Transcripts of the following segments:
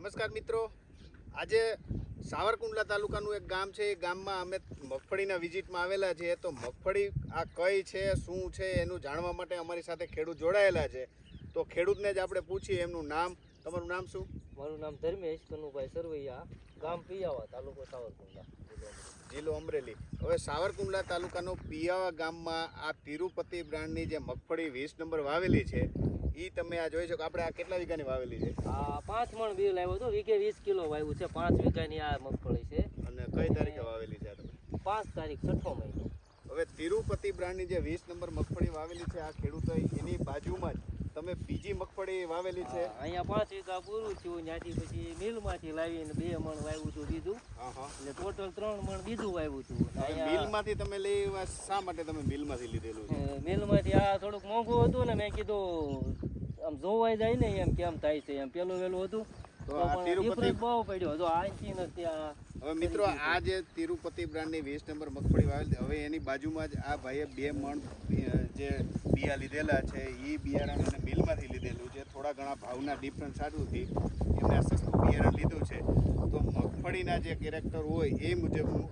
નમસ્કાર મિત્રો. આજે સાવરકુંડલા તાલુકાનું એક ગામ છે. એ ગામમાં અમે મગફળીના વિઝિટમાં આવેલા છીએ. તો મગફળી આ કઈ છે શું છે એનું જાણવા માટે અમારી સાથે ખેડૂત જોડાયેલા છે. તો ખેડૂતને જ આપણે પૂછીએ એમનું નામ. તમારું નામ શું? મારું નામ ધર્મેશ કનુભાઈ સરવૈયા ગામ પિયાવા તાલુકો સાવરકુંડલા જિલ્લો અમરેલી. હવે સાવરકુંડલા તાલુકાનો પિયાવા ગામમાં આ તિરુપતિ બ્રાન્ડની જે મગફળી વીસ નંબર વાવેલી છે એ તમે આ જોઈ શકો આપણે આ કેટલા વીઘાની વાવેલી છે? આ પાંચ મણ બી લાવ્યો હતો વીઘે વીસ કિલો વાવ્યું છે પાંચ વીઘાની આ મગફળી છે. અને કઈ તારીખે વાવેલી છે આ તમે? પાંચ તારીખ છઠ્ઠો મહિનો. હવે તિરુપતિ બ્રાન્ડની જે વીસ નંબર મગફળી વાવેલી છે આ ખેડૂતોએ એની બાજુમાં જ તમે બીજી મગફળી વાવેલી છે? અહીંયા પાંચ વીઘા પૂરું થયું ત્યાંથી પછી મિલમાંથી લાવીને બે મણ વાવ્યું હતું બીજું. એટલે ટોટલ ત્રણ મણ બીજું વાવ્યું હતું. મિલમાંથી તમે લઈ શા માટે તમે મિલમાંથી લીધેલું છે? મિલમાંથી આ થોડુંક મોંઘું હતું ને મેં કીધું આમ જોવાય જાય ને એમ કેમ થાય છે એમ પેલું વેલું હતું. તો તો આ તિરુપતિ બહુ પડ્યો. જો આંચી નથી આ હવે મિત્રો આ જે તિરુપતિ બ્રાન્ડની વીસ નંબર મગફળી વાવેલી હવે એની બાજુમાં જ આ ભાઈએ બે મણ જે બિયા લીધેલા છે એ બિયારણ એને મિલમાંથી લીધેલું છે. થોડા ઘણા ભાવના ડિફરન્સ સારુંથી એમને સસ્તું બિયારણ લીધું છે. તો મગફળીના જે કેરેક્ટર હોય એ મુજબનું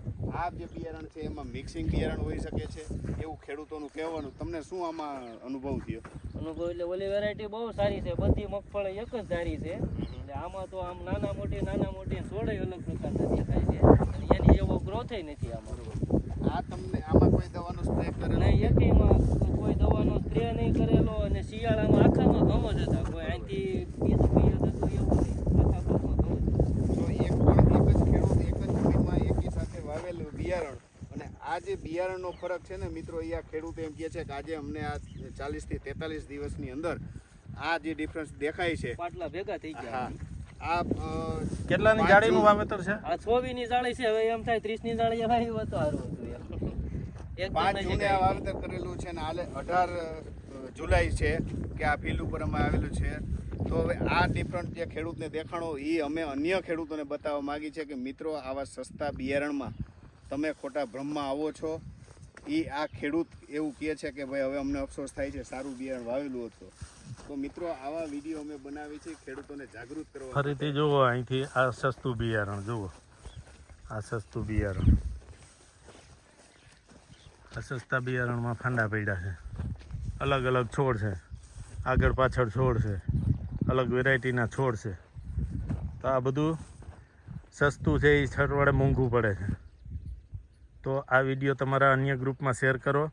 આ જે બિયારણ છે એમાં મિક્સિંગ બિયારણ હોઈ શકે છે એવું ખેડૂતોનું કહેવાનું. તમને શું આમાં અનુભવ થયો? અનુભવ એટલે ઓલી વેરાયટી બહુ સારી છે. બધી મગફળી એક જ ધારી છે. એટલે આમાં તો આમ નાના મોટી નાના મોટી સોળે અલગ પ્રકારના દેખાય છે. અને એની એવો ગ્રોથ નથી આમાં. આ તમને આમાં કોઈ દવાનો સ્પ્રે કરે નહીં એકેયમાં કોઈ દવાનો સ્પ્રે નહીં કરેલો અને શિયાળામાં આખામાં ઘમ જ હતા કોઈ અહીંથી બીજ બીજ હતું એવું નહીં આખા ઘરમાં ઘમ જ હતા. તો એક પણ એક જ ખેડૂત એક જ જમીનમાં એકી સાથે વાવેલું બિયારણ અને આ જે બિયારણનો ફરક છે ને મિત્રો એ આ ખેડૂત એમ કહે છે કે આજે અમને આ ચાલીસથી તેતાલીસ દિવસની અંદર આ જે ડિફરન્સ દેખાય છે. પાટલા ભેગા થઈ ગયા. હા. આ કેટલાની જાળીનું વાવેતર છે? આ છોવી ની જાળી છે હવે એમ થાય ત્રીસની જાળી વાવી તો સારું હતું એમ. પાંચ જૂને આ વાવેતર કરેલું છે ને હાલે અઢાર જુલાઈ છે કે આ ફિલ્ડ ઉપર અમે આવેલું છે. તો હવે આ ડિફરન્ટ જે ખેડૂતને દેખાણો એ અમે અન્ય ખેડૂતોને બતાવવા માગી છે કે મિત્રો આવા સસ્તા બિયારણમાં તમે ખોટા ભ્રમમાં આવો છો એ આ ખેડૂત એવું કહે છે કે ભાઈ હવે અમને અફસોસ થાય છે સારું બિયારણ વાવેલું હતું. તો મિત્રો આવા વીડિયો અમે બનાવી છે ખેડૂતોને જાગૃત કરવા ફરીથી જુઓ અહીંથી આ સસ્તું બિયારણ જુઓ. આ સસ્તું બિયારણ. આ સસ્તા બિયારણમાં ફાંડા પડ્યા છે. અલગ અલગ છોડ છે. આગળ પાછળ છોડ છે. અલગ વેરાયટીના છોડ છે. તો આ બધું સસ્તું છે એ છઠવાડે મોંઘું પડે છે. તો આ વીડિયો તમારા અન્ય ગ્રુપમાં શેર કરો.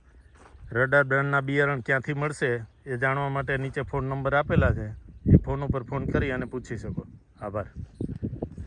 રડાર બ્રાન્ડના બિયારણ ક્યાંથી મળશે એ જાણવા માટે નીચે ફોન નંબર આપેલા છે. એ ફોન ઉપર ફોન કરી અને પૂછી શકો. આભાર.